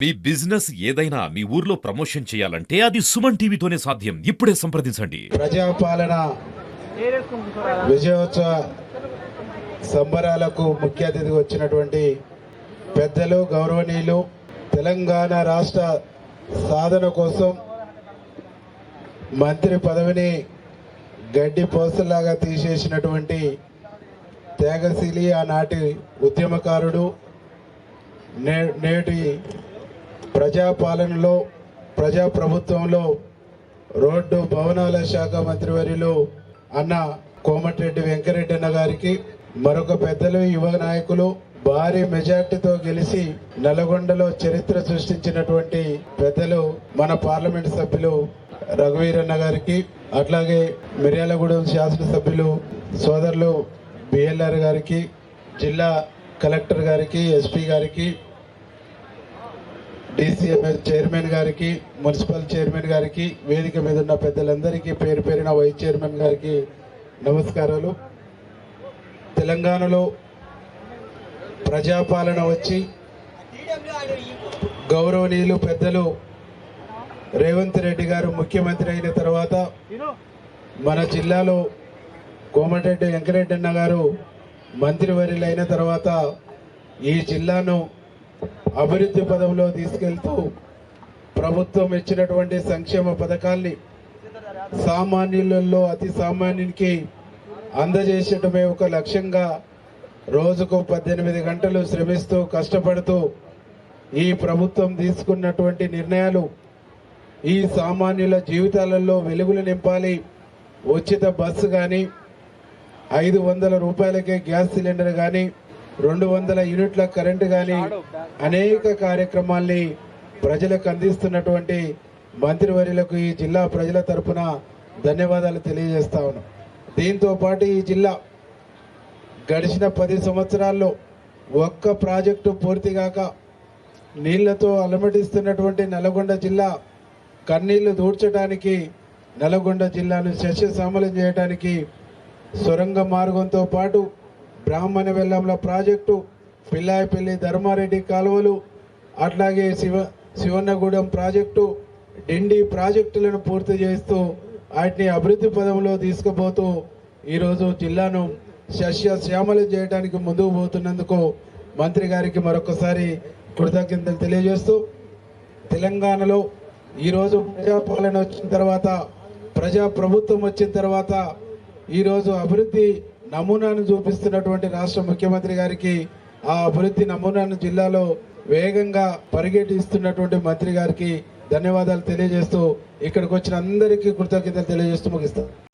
మీ business ఏదైనా మీ ఊర్లో promotion చేయాలంటే అది సుమన్ టీవీతోనే సాధ్యం. ఇప్పుడే సంప్రదించండి. ప్రజాపాలన విజయోత్సవ సంబరాలకు ముఖ్య అతిథిగా వచ్చినటువంటి పెద్దలు గౌరవనీయులు తెలంగాణ రాష్ట్ర సాధన కోసం మంత్రి పదవిని గడ్డి పోసలాగా తీసేసినటువంటి త్యాగశీలి ఆనాటి ఉద్యమకారుడు నే నేటి ప్రజాపాలనలో ప్రజాప్రభుత్వంలో రోడ్డు భవనాల శాఖ మంత్రివర్యులు అన్న కోమటిరెడ్డి వెంకరెడ్డి అన్న గారికి మరొక పెద్దలు యువ నాయకులు భారీ మెజార్టీతో గెలిచి నల్గొండలో చరిత్ర సృష్టించినటువంటి పెద్దలు మన పార్లమెంట్ సభ్యులు రఘువీరన్న గారికి అట్లాగే మిర్యాలగూడెం శాసనసభ్యులు సోదరులు బిఎల్ఆర్ గారికి జిల్లా కలెక్టర్ గారికి ఎస్పీ గారికి డిసిఎంఎస్ చైర్మన్ గారికి మున్సిపల్ చైర్మన్ గారికి వేదిక మీద ఉన్న పెద్దలందరికీ పేరు పేరిన వైస్ చైర్మన్ గారికి నమస్కారాలు. తెలంగాణలో ప్రజాపాలన వచ్చి గౌరవనీయులు పెద్దలు రేవంత్ రెడ్డి గారు ముఖ్యమంత్రి అయిన తర్వాత మన జిల్లాలో కోమటిరెడ్డి వెంకరెడ్డి అన్న గారు మంత్రివర్యులు అయిన తర్వాత ఈ జిల్లాను అభివృద్ధి పదంలో తీసుకెళ్తూ ప్రభుత్వం ఇచ్చినటువంటి సంక్షేమ పథకాల్ని సామాన్యులలో అతి సామాన్యునికి అందజేసటమే ఒక లక్ష్యంగా రోజుకు పద్దెనిమిది గంటలు శ్రమిస్తూ కష్టపడుతూ ఈ ప్రభుత్వం తీసుకున్నటువంటి నిర్ణయాలు ఈ సామాన్యుల జీవితాలలో వెలుగులు నింపాలి. ఉచిత బస్సు కానీ ఐదు వందల రూపాయలకే గ్యాస్ సిలిండర్ కానీ రెండు వందల యూనిట్ల కరెంటు కానీ అనేక కార్యక్రమాల్ని ప్రజలకు అందిస్తున్నటువంటి మంత్రివర్యులకు ఈ జిల్లా ప్రజల తరపున ధన్యవాదాలు తెలియజేస్తా ఉన్నాం. దీంతో పాటు ఈ జిల్లా గడిచిన పది సంవత్సరాల్లో ఒక్క ప్రాజెక్టు పూర్తిగాక నీళ్ళతో అలమటిస్తున్నటువంటి నల్గొండ జిల్లా కన్నీళ్ళు దూడ్చడానికి నల్గొండ జిల్లాను సస్యశ్యామలం చేయడానికి సొరంగ మార్గంతో పాటు బ్రాహ్మణ వెల్లంల ప్రాజెక్టు పిల్లాయపల్లి ధర్మారెడ్డి కాలువలు అట్లాగే శివ శివన్నగూడెం ప్రాజెక్టు డిండి ప్రాజెక్టులను పూర్తి చేస్తూ వాటిని అభివృద్ధి పదంలో తీసుకుపోతూ ఈరోజు జిల్లాను సస్య శ్యామలం చేయడానికి ముందుకు పోతున్నందుకు మంత్రి గారికి మరొకసారి కృతజ్ఞతలు తెలియజేస్తూ తెలంగాణలో ఈరోజు ప్రజాపాలన వచ్చిన తర్వాత ప్రజా ప్రభుత్వం వచ్చిన తర్వాత ఈరోజు అభివృద్ధి నమూనాను చూపిస్తున్నటువంటి రాష్ట్ర ముఖ్యమంత్రి గారికి ఆ అభివృద్ధి నమూనాను జిల్లాలో వేగంగా పరిగెట్టిస్తున్నటువంటి మంత్రి గారికి ధన్యవాదాలు తెలియజేస్తూ ఇక్కడికి వచ్చిన అందరికీ కృతజ్ఞతలు తెలియజేస్తూ ముగిస్తాను